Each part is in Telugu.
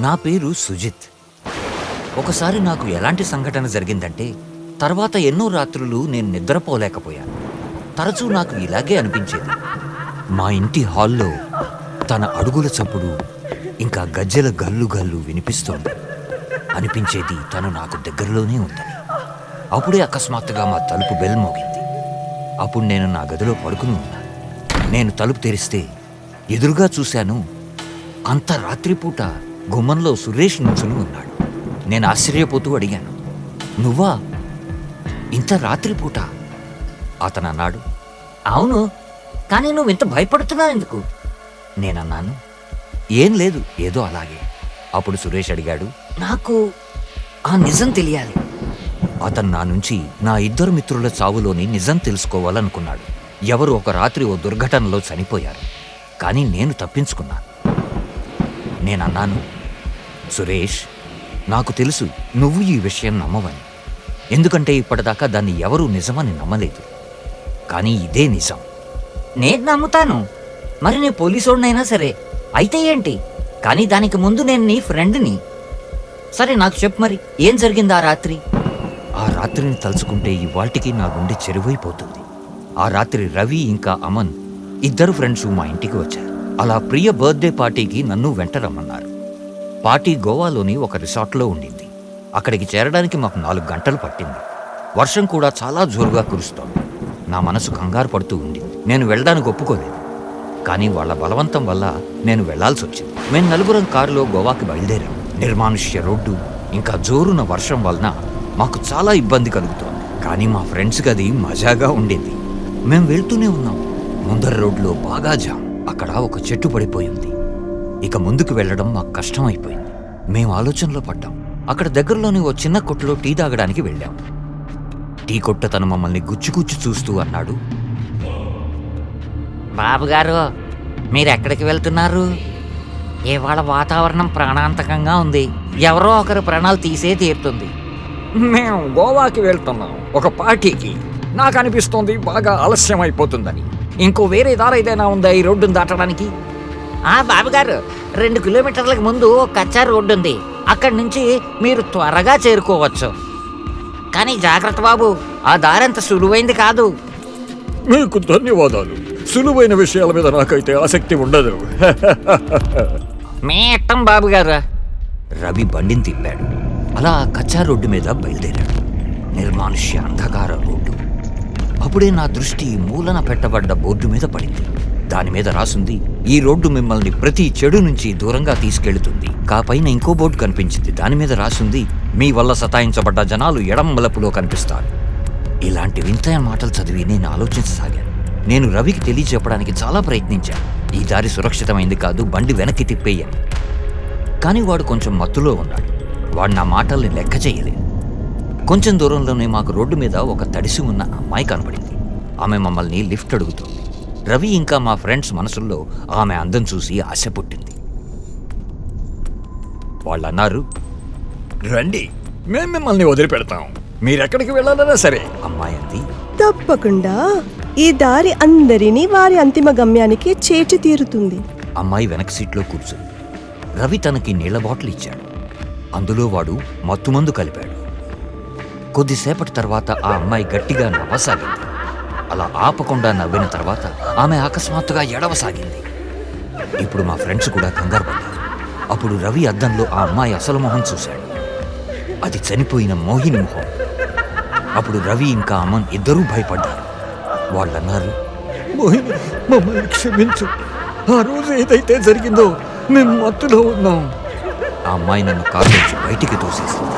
నా పేరు సుజిత్. ఒకసారి నాకు ఎలాంటి సంఘటన జరిగిందంటే తర్వాత ఎన్నో రాత్రులు నేను నిద్రపోలేకపోయాను. తరచూ నాకు ఇలాగే అనిపించేది. మా ఇంటి హాల్లో తన అడుగుల చప్పుడు ఇంకా గజ్జెల గల్లు గల్లు వినిపిస్తోంది. అనిపించేది తను నాకు దగ్గరలోనే ఉందని. అప్పుడే అకస్మాత్తుగా మా తలుపు బెల్ మోగింది. అప్పుడు నేను నా గదిలో పడుకుని ఉన్నాను నేను తలుపు తెరిస్తే ఎదురుగా చూశాను అంత రాత్రిపూట గుమ్మంలో సురేష్ నుంచుని ఉన్నాడు. నేను ఆశ్చర్యపోతూ అడిగాను నువ్వా? ఇంత రాత్రిపూట అతను అన్నాడు అవును కానీ నువ్వు ఇంత భయపడుతున్నావు ఎందుకు? నేనన్నాను ఏం లేదు ఏదో అలాగే. అప్పుడు సురేష్ అడిగాడు నాకు ఆ నిజం తెలియాలి. అతను నా నుంచి నా ఇద్దరు మిత్రుల చావులోని నిజం తెలుసుకోవాలనుకున్నాడు. ఎవరు ఒక రాత్రి ఓ దుర్ఘటనలో చనిపోయారు కానీ నేను తప్పించుకున్నాను. నేనన్నాను సురేష్ నాకు తెలుసు నువ్వు ఈ విషయం నమ్మవని. ఎందుకంటే ఇప్పటిదాకా దాన్ని ఎవరూ నిజమని నమ్మలేదు. కానీ ఇదే నిజం. నేను నమ్ముతాను. మరి నీ పోలీసోడినైనా సరే. అయితే ఏంటి? కానీ దానికి ముందు నేను నీ ఫ్రెండ్ని. సరే నాకు చెప్పు మరి. ఏం జరిగింది ఆ రాత్రి? ఆ రాత్రిని తలుచుకుంటే ఇవాటికి నా గుండె చెరువైపోతుంది. ఆ రాత్రి రవి ఇంకా అమన్ ఇద్దరు ఫ్రెండ్స్ మా ఇంటికి వచ్చారు. అలా ప్రియ బర్త్డే పార్టీకి నన్ను వెంట రమ్మన్నారు. పార్టీ గోవాలోని ఒక రిసార్ట్లో ఉండింది. అక్కడికి చేరడానికి మాకు నాలుగు గంటలు పట్టింది. వర్షం కూడా చాలా జోరుగా కురుస్తోంది. నా మనసు కంగారు పడుతూ ఉంది. నేను వెళ్ళడానికి ఒప్పుకోలేదు. కానీ వాళ్ళ బలవంతం వల్ల నేను వెళ్ళాల్సి వచ్చింది. మేము నలుగురం కారులో గోవాకి బయలుదేరాం. నిర్మానుష్య రోడ్డు ఇంకా జోరున వర్షం వలన మాకు చాలా ఇబ్బంది కలుగుతోంది. కానీ మా ఫ్రెండ్స్కి అది మజాగా ఉండేది. మేము వెళ్తూనే ఉన్నాం. ముందర రోడ్లో బాగా జామ్. అక్కడ ఒక చెట్టు పడిపోయింది. ఇక ముందుకు వెళ్ళడం మాకు కష్టం అయిపోయింది మేము ఆలోచనలో పడ్డాం. అక్కడ దగ్గరలోని ఓ చిన్న కొట్టులో టీ తాగడానికి వెళ్ళాం. టీ కొట్ట తను మమ్మల్ని గుచ్చుగుచ్చు చూస్తూ అన్నాడు. బాబుగారు మీరు ఎక్కడికి వెళ్తున్నారు? ఇవాళ వాతావరణం ప్రాణాంతకంగా ఉంది. ఎవరో ఒకరు ప్రాణాలు తీసే తీరుతుంది. మేము గోవాకి వెళ్తున్నాం. ఒక పార్టీకి. నాకు అనిపిస్తోంది బాగా ఆలస్యం అయిపోతుందని ఇంకో వేరే దారి ఏదైనా ఉందా ఈ రోడ్డును దాటడానికి? ఆ బాబుగారు రెండు కిలోమీటర్లకు ముందు కచ్చా రోడ్డు ఉంది. అక్కడి నుంచి మీరు త్వరగా చేరుకోవచ్చు. కానీ జాగ్రత్త బాబు ఆ దారంత సులువైంది కాదు. మీకు ధన్యవాదాలు. సులువైన విషయాల మీద నాకైతే ఆసక్తి ఉండదు. మీ ఇట్టం బాబుగారు. రవి బండిని తిప్పాడు. అలా కచ్చా రోడ్డు మీద బయలుదేరాడు. నిర్మానుష్య అంధకార రోడ్డు. అప్పుడే నా దృష్టి మూలన పెట్టబడ్డ బోర్డు మీద పడింది. దాని మీద రాసుంది ఈ రోడ్డు మిమ్మల్ని ప్రతి చెడు నుంచి దూరంగా తీసుకెళ్తుంది. కాపైన ఇంకో బోర్డు కనిపించింది. దాని మీద రాసుంది మీ వల్ల సతాయించబడ్డ జనాలు ఎడం మలపులో కనిపిస్తారు. ఇలాంటి వింతైన మాటలు చదివి నేను ఆలోచించసాగాను. నేను రవికి తెలియచెప్పడానికి చాలా ప్రయత్నించాను. ఈ దారి సురక్షితమైంది కాదు బండి వెనక్కి తిప్పేయని. కానీ వాడు కొంచెం మత్తులో ఉన్నాడు. వాడు నా మాటల్ని లెక్క చేయలేదు. కొంచెం దూరంలోనే మాకు రోడ్డు మీద ఒక తడిసి ఉన్న అమ్మాయి కనబడింది. ఆమె మమ్మల్ని లిఫ్ట్ అడుగుతోంది. రవి ఇంకా మా ఫ్రెండ్స్ మనసుల్లో ఆమె అందం చూసి ఆశ పుట్టింది. వాళ్ళు అన్నారు రండి మేము మిమ్మల్ని వదిలిపెడతాం. మీరెక్కడికి వెళ్ళాలన్నా సరే. అమ్మాయి అంది తప్పకుండా. ఈ దారి అందరినీ వారి అంతిమ గమ్యానికి చేర్చి తీరుతుంది. అమ్మాయి వెనక సీట్లో కూర్చుంది. రవి తనకి నీళ్ళ బాటిల్ ఇచ్చాడు. అందులో వాడు మత్తుమందు కలిపాడు. కొద్దిసేపటి తర్వాత ఆ అమ్మాయి గట్టిగా నవ్వసాగింది. అలా ఆపకుండా నవ్విన తర్వాత ఆమె అకస్మాత్తుగా ఎడవసాగింది. ఇప్పుడు మా ఫ్రెండ్స్ కూడా కంగారు పడ్డారు అప్పుడు రవి అద్దంలో ఆ అమ్మాయి అసలు మొహం చూశాడు. అది చనిపోయిన మోహిని మొహం. అప్పుడు రవి ఇంకా అమన్ ఇద్దరూ భయపడ్డారు. వాళ్ళన్నారు మోహిని మమ్మల్ని క్షమించు. ఆ రోజు ఏదైతే జరిగిందో మేము మత్తులో ఉన్నాం. ఆ అమ్మాయి నన్ను కారు నుంచి బయటికి తోసేసింది.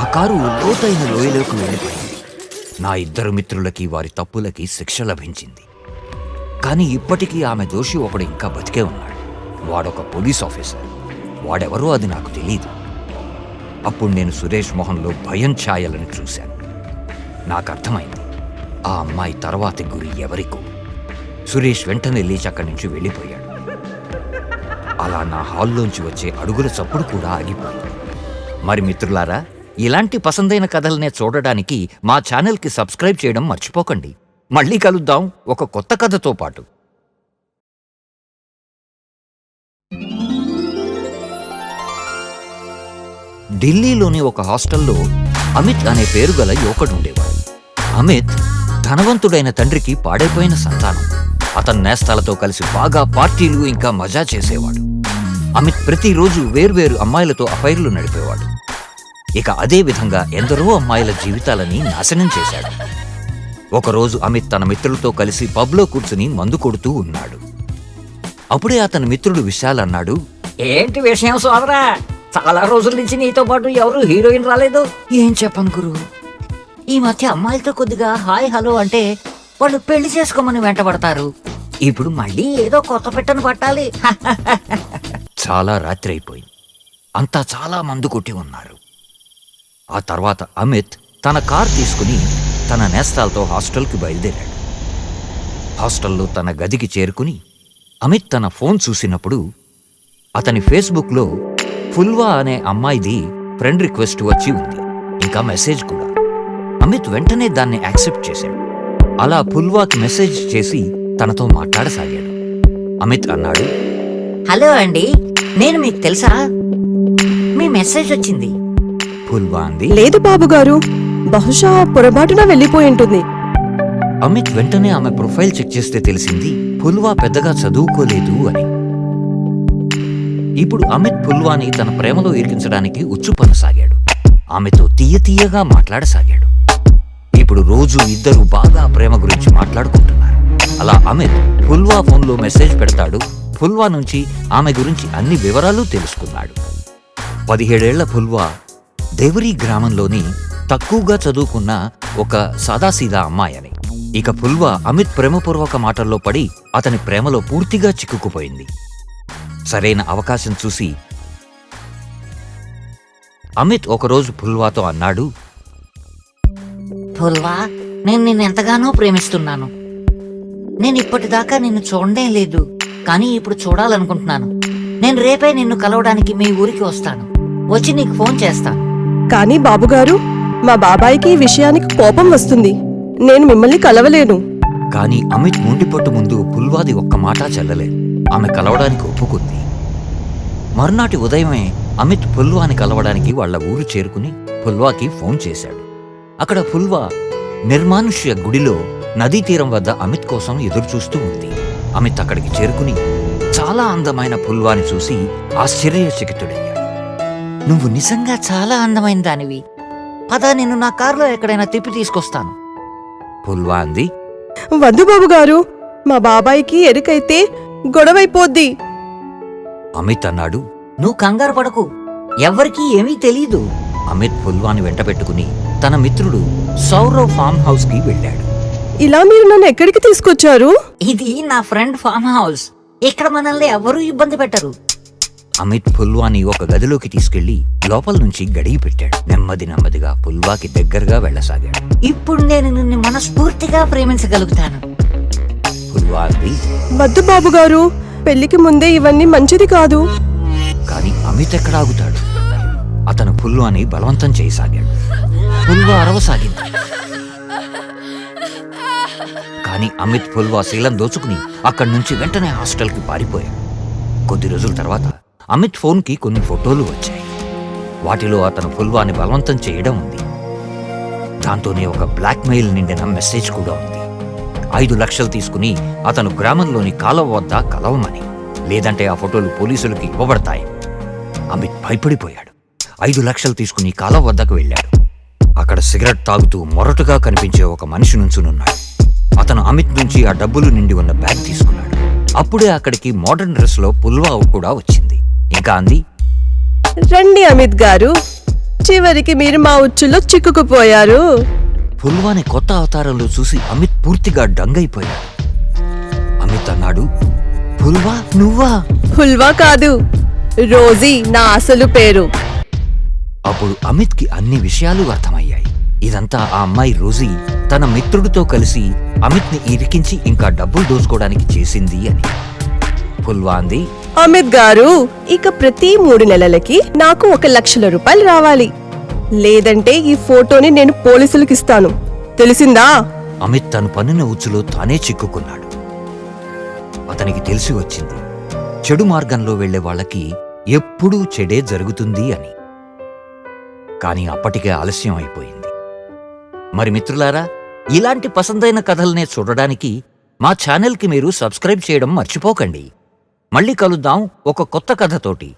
ఆ కారు లోతైన లోయలోకి వెళ్ళిపోయింది. నా ఇద్దరు మిత్రులకి వారి తప్పులకి శిక్ష లభించింది. కానీ ఇప్పటికీ ఆమె దోషి ఒకడు ఇంకా బతికే ఉన్నాడు. వాడొక పోలీస్ ఆఫీసర్. వాడెవరో అది నాకు తెలియదు అప్పుడు నేను సురేష్ మోహన్లో భయం ఛాయలను చూశాను. నాకు అర్థమైంది. ఆ అమ్మాయి తర్వాతి గురి ఎవరికో. సురేష్ వెంటనే లేచి అక్కడి నుంచి వెళ్ళిపోయాడు. అలా నా హాల్లోంచి వచ్చే అడుగుల చప్పుడు కూడా ఆగిపోయింది. మరి మిత్రులారా ఇలాంటి పసందైన కథలనే చూడడానికి మా ఛానల్కి సబ్స్క్రైబ్ చేయడం మర్చిపోకండి. మళ్ళీ కలుద్దాం ఒక కొత్త కథతో పాటు. ఢిల్లీలోని ఒక హాస్టల్లో అమిత్ అనే పేరు గల యువకుడుండేవాడు. అమిత్ ధనవంతుడైన తండ్రికి పాడైపోయిన సంతానం. అతని నేస్తాలతో కలిసి బాగా పార్టీలు ఇంకా మజా చేసేవాడు. అమిత్ ప్రతిరోజు వేర్వేరు అమ్మాయిలతో అఫైర్లు నడిపేవాడు. ఇక అదే విధంగా ఎందరో అమ్మాయిల జీవితాలని నాశనం చేశాడు. ఒకరోజు అమిత్ తన మిత్రులతో కలిసి పబ్లో కూర్చుని మందు కొడుతూ ఉన్నాడు. అప్పుడే అతని మిత్రుడు విశాల్ అన్నాడు ఏంటి విషయం సోదరా? చాలా రోజుల నుంచి నీతో పాటు ఎవరు హీరోయిన్ రాలేదు. ఏం చెప్పను గురు? ఈ మధ్య అమ్మాయిలతో కొద్దిగా హాయ్ హలో అంటే వాళ్ళు పెళ్ళి చేసుకోమని వెంటబడతారు ఇప్పుడు మళ్ళీ ఏదో కొత్త పెట్టను పట్టాలి. చాలా రాత్రి అయిపోయింది. అంతా చాలా మందు కొట్టి ఉన్నారు. ఆ తర్వాత అమిత్ తన కార్ తీసుకుని తన నేస్తాలతో హాస్టల్కి బయలుదేరాడు. హాస్టల్లో తన గదికి చేరుకుని అమిత్ తన ఫోన్ చూసినప్పుడు అతని ఫేస్బుక్లో ఫుల్వా అనే అమ్మాయిది ఫ్రెండ్ రిక్వెస్ట్ వచ్చి ఉంది. ఇంకా మెసేజ్ కూడా. అమిత్ వెంటనే దాన్ని యాక్సెప్ట్ చేశాడు. అలా ఫుల్వాకి మెసేజ్ చేసి తనతో మాట్లాడసాగాడు. అమిత్ అన్నాడు హలో అండి నేను మీకు తెలుసా? మీ మెసేజ్ వచ్చింది. ఫుల్వా అంది లేదు బాబుగారు. బహుశా పొరపాటున వెళ్ళిపోయి ఉంటుంది. అమిత్ వెంటనే ఆమె ప్రొఫైల్ చెక్ చేస్తే తెలిసింది ఫుల్వా పెద్దగా చదువుకోలేదు అని. ఇప్పుడు అమిత్ ఫుల్వాని తన ప్రేమలో ఇరికించడానికి ఉచ్చుపనసాగాడు ఆమెతో తీయ తీయగా మాట్లాడసాగాడు. ఇప్పుడు రోజు ఇద్దరు బాగా ప్రేమ గురించి మాట్లాడుకుంటున్నారు. అలా అమిత్ ఫుల్వా ఫోన్లో మెసేజ్ పెడతాడు ఫుల్వా నుంచి ఆమె గురించి అన్ని వివరాలు తెలుసుకున్నాడు. పదిహేడేళ్ళ ఫుల్వా దేవరి గ్రామంలోని తక్కువగా చదువుకున్న ఒక సాదాసీదా అమ్మాయి అని ఇక పుల్వా అమిత్ ప్రేమపూర్వక మాటల్లో పడి అతని ప్రేమలో పూర్తిగా చిక్కుకుపోయింది. సరైన అవకాశం చూసి అమిత్ ఒకరోజు పుల్వాతో అన్నాడు పుల్వా నేను నిన్నెంతగానో ప్రేమిస్తున్నాను. నేను ఇప్పటిదాకా నిన్ను చూడనే లేదు కానీ ఇప్పుడు చూడాలనుకుంటున్నాను. నేను రేపే నిన్ను కలవడానికి మీ ఊరికి వస్తాను. వచ్చి నీకు ఫోన్ చేస్తాను. కానీ బాబుగారు మా బాబాయికి ఈ విషయానికి కోపం వస్తుంది. నేను మిమ్మల్ని కలవలేను. కానీ అమిత్ ముండిపట్టు ముందు పుల్వాది ఒక్క మాట చెల్లలేదు ఆమె కలవడానికి ఒప్పుకుంది. మరునాటి ఉదయమే అమిత్ పుల్వాని కలవడానికి వాళ్ళ ఊరు చేరుకుని పుల్వాకి ఫోన్ చేశాడు. అక్కడ పుల్వా నిర్మానుష్య గుడిలో నదీ తీరం వద్ద అమిత్ కోసం ఎదురుచూస్తూ ఉంది. అమిత్ అక్కడికి చేరుకుని చాలా అందమైన పుల్వాని చూసి ఆశ్చర్యచకితుడయ్యాడు నువ్వు నిజంగా చాలా అందమైన దానివి. పద నిన్ను నా కారులో ఎక్కడైనా తిప్పి తీసుకొస్తాను. పుల్వా అంది. వద్దు బాబుగారు మా బాబాయికి ఎరుకైతే గొడవైపోద్ది. అమిత్ అన్నాడు. నువ్వు కంగారు పడకు. ఎవ్వరికీ ఏమీ తెలీదు. అమిత్ పుల్వాని వెంటబెట్టుకుని తన మిత్రుడు సౌరవ్ ఫామ్ హౌస్కి వెళ్ళాడు. ఇలా మీరు నన్ను ఎక్కడికి తీసుకొచ్చారు? ఇది నా ఫ్రెండ్ ఫామ్ హౌస్. ఇక్కడ మనల్ని ఎవరూ ఇబ్బంది పెట్టరు. అమిత్ పుల్వాని ఒక గదిలోకి తీసుకెళ్ళి లోపల నుంచి గడిగి పెట్టాడు. నెమ్మది నెమ్మదిగా పుల్వాకి దగ్గరగా వెళ్ళసాగాడు. ఇప్పుడు నేను నిన్ను మనస్ఫూర్తిగా ప్రేమించగలుగుతాను. పుల్వా అంది. వద్దు బాబుగారు పెళ్ళికి ముందే ఇవన్నీ మంచిది కాదు. కానీ అమిత్ ఎక్కడ ఆగుతాడు? అతను పుల్వాని బలవంతం చేయసాగాడు. పుల్వా అరవసాగింది. కానీ అమిత్ పుల్వా శీలం దోచుకుని అక్కడి నుంచి వెంటనే హాస్టల్కి పారిపోయాడు. కొద్ది రోజుల తర్వాత అమిత్ ఫోన్కి కొన్ని ఫోటోలు వచ్చాయి. వాటిలో అతను ఫుల్వాని బలవంతం చేయడం ఉంది. దాంతోనే ఒక బ్లాక్మెయిల్ నిండిన మెసేజ్ కూడా ఉంది. ఐదు లక్షలు తీసుకుని అతను గ్రామంలోని కాలువ వద్ద కలవమని లేదంటే ఆ ఫోటోలు పోలీసులకు ఇవ్వబడతాయి. అమిత్ భయపడిపోయాడు. ఐదు లక్షలు తీసుకుని కాలువ వద్దకు వెళ్ళాడు. అక్కడ సిగరెట్ తాగుతూ మొరటుగా కనిపించే ఒక మనిషి నుంచునున్నాడు. అతను అమిత్ నుంచి ఆ డబ్బులు నిండి ఉన్న బ్యాగ్ తీసుకున్నాడు. అప్పుడే అక్కడికి మోడర్న్ డ్రెస్లో పుల్వా కూడా వచ్చింది. ఇంకా అంది రండి అమిత్ గారు చివరికి మీరు మా ఉచ్చులో చిక్కుకుపోయారు. పుల్వాని కొత్త అవతారంలో చూసి అమిత్ పూర్తిగా డంగైపోయాడు. అమిత్ అన్నాడు పుల్వా నువ్వా? హుల్వా కాదు రోజీ నా అసలు పేరు. అప్పుడు అమిత్కి అన్ని విషయాలు అర్థమయ్యాయి. ఇదంతా ఆ అమ్మాయి రోజీ తన మిత్రుడితో కలిసి అమిత్ని ఇరికించి ఇంకా డబ్బులు దోచుకోవడానికి చేసింది అని. పుల్వా అంది అమిత్ గారు ఇక ప్రతి మూడు నెలలకి నాకు ఒక లక్షల రూపాయలు రావాలి. లేదంటే ఈ ఫోటోని నేను పోలీసులకు ఇస్తాను తెలిసిందా? అమిత్ తను పన్నిన ఉచ్చులో తానే చిక్కుకున్నాడు. అతనికి తెలిసి వచ్చింది చెడు మార్గంలో వెళ్ళే వాళ్ళకి ఎప్పుడూ చెడే జరుగుతుంది అని. కానీ అప్పటికే ఆలస్యం అయిపోయింది. మరి మిత్రులారా ఇలాంటి పసందైన కథల్నే చూడడానికి మా ఛానల్కి మీరు సబ్స్క్రైబ్ చేయడం మర్చిపోకండి. మళ్ళీ కలుద్దాం ఒక కొత్త కథతోటి.